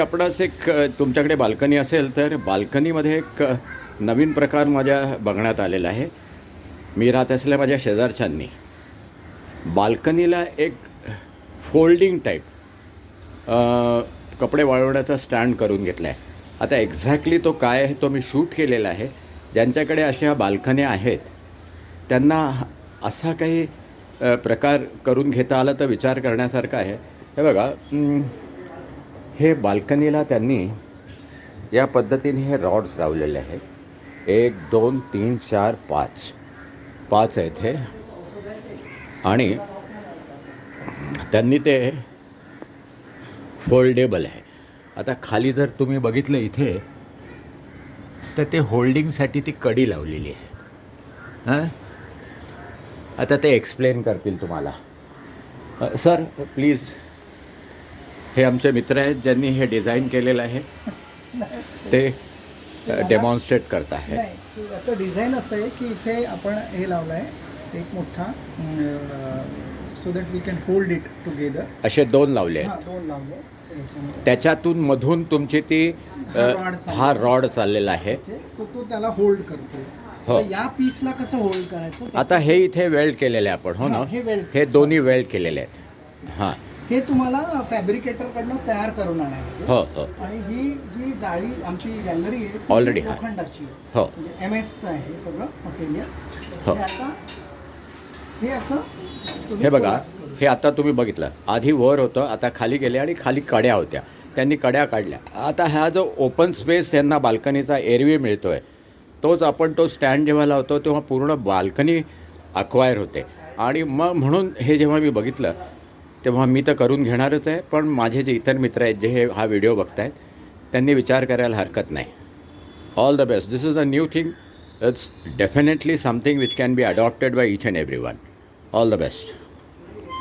आपणास एक तुमच्याकडे बाल्कनी असेल तर बाल्कनीमध्ये एक नवीन प्रकार माझ्या बघण्यात आलेला आहे. मी राहत असल्या माझ्या शेजारच्यांनी. बाल्कनीला एक फोल्डिंग टाईप कपडे वाळवण्याचा स्टँड करून घेतला आहे आता एक्झॅक्टली तो काय आहे तो मी शूट केलेला आहे. ज्यांच्याकडे अशा बाल्कन्या आहेत त्यांना असा काही प्रकार करून घेता आला तर विचार करण्यासारखा आहे. हे बघा हे बाल्कनीला त्यांनी या पद्धतीने हे रॉड्स लावलेले आहेत. एक दोन तीन चार पाच. पाच आहेत हे. आणि त्यांनी ते फोल्डेबल आहे. आता खाली जर तुम्ही बघितलं इथे तर ते होल्डिंगसाठी ती कडी लावलेली आहे. हां? आता ते एक्सप्लेन करतील तुम्हाला. सर प्लीज हे आमचे मित्र आहेत ज्यांनी हे डिझाईन केलेलं आहे. ते डेमॉन्स्ट्रेट करत आहे याचं डिझाईन असं आहे की इथे आपण हे लावलं आहे एक मोठा so that we can hold it together असे दोन लावले आहेत. दोन लावले. त्याच्यातून मधून तुमची ती हा रॉड चाललेला आहे. तो त्याला होल्ड करतो. हो. या पीसला कसं होल्ड करायचं? आता हे इथे वेल्ड केलेले आहे आपण हो ना. हे दोन्ही वेल्ड केलेले आहेत. हां. हे तुम्हाला फॅब्रिकेटरकडनं तयार करून आणायचं हो हो. आणि ही जी जाळी आमची गॅलरी आहे ती Already, हा. लोखंडाची आहे. हो. म्हणजे एम एसचं आहे सगळं मटेरियल हो. हे आता हे असं तुम्ही हे बघा collapse करू हे आता तुम्ही बघितलं. आधी वर होतं आता खाली गेले आणि खाली कड्या होत्या. त्यांनी कड्या काढल्या. आता हा जो ओपन स्पेस यांना बाल्कनीचा एरवी मिळतो आहे तोच आपण तो स्टँड जेव्हा लावतो तेव्हा पूर्ण बाल्कनी अक्वायर होते. आणि मग म्हणून हे जेव्हा मी बघितलं तेव्हा मी तर करून घेणारच आहे पण माझे जे इतर मित्र आहेत जे हे हा व्हिडिओ बघतायत त्यांनी विचार करायला हरकत नाही. All the best this is the new thing it's definitely something which can be adopted by each and every one all the best